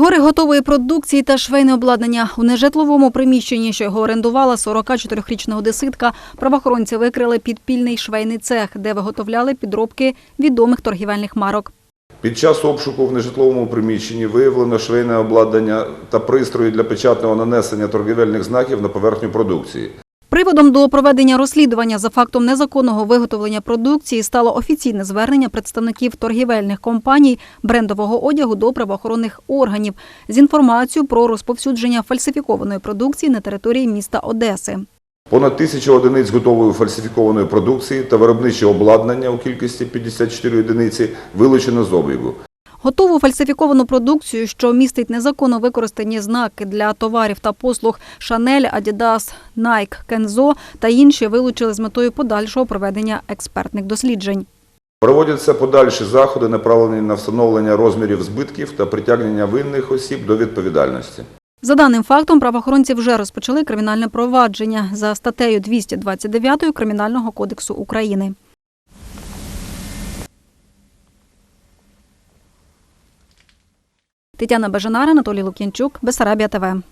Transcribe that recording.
Гори готової продукції та швейне обладнання у нежитловому приміщенні, що його орендувала 44-річна одеситка, правоохоронці викрили підпільний швейний цех, де виготовляли підробки відомих торгівельних марок. Під час обшуку в нежитловому приміщенні виявлено швейне обладнання та пристрої для печатного нанесення торгівельних знаків на поверхню продукції. Приводом до проведення розслідування за фактом незаконного виготовлення продукції стало офіційне звернення представників торгівельних компаній брендового одягу до правоохоронних органів з інформацією про розповсюдження фальсифікованої продукції на території міста Одеси. Понад тисячу одиниць готової фальсифікованої продукції та виробниче обладнання у кількості 54 одиниці вилучено з обігу. Готову фальсифіковану продукцію, що містить незаконно використані знаки для товарів та послуг Шанель, Адідас, Nike, Кензо та інші вилучили з метою подальшого проведення експертних досліджень. Проводяться подальші заходи, направлені на встановлення розмірів збитків та притягнення винних осіб до відповідальності. За даним фактом, правоохоронці вже розпочали кримінальне провадження за статтею 229 Кримінального кодексу України. Тетяна Бажанара, Анатолій Лук'янчук, Бесарабія ТВ.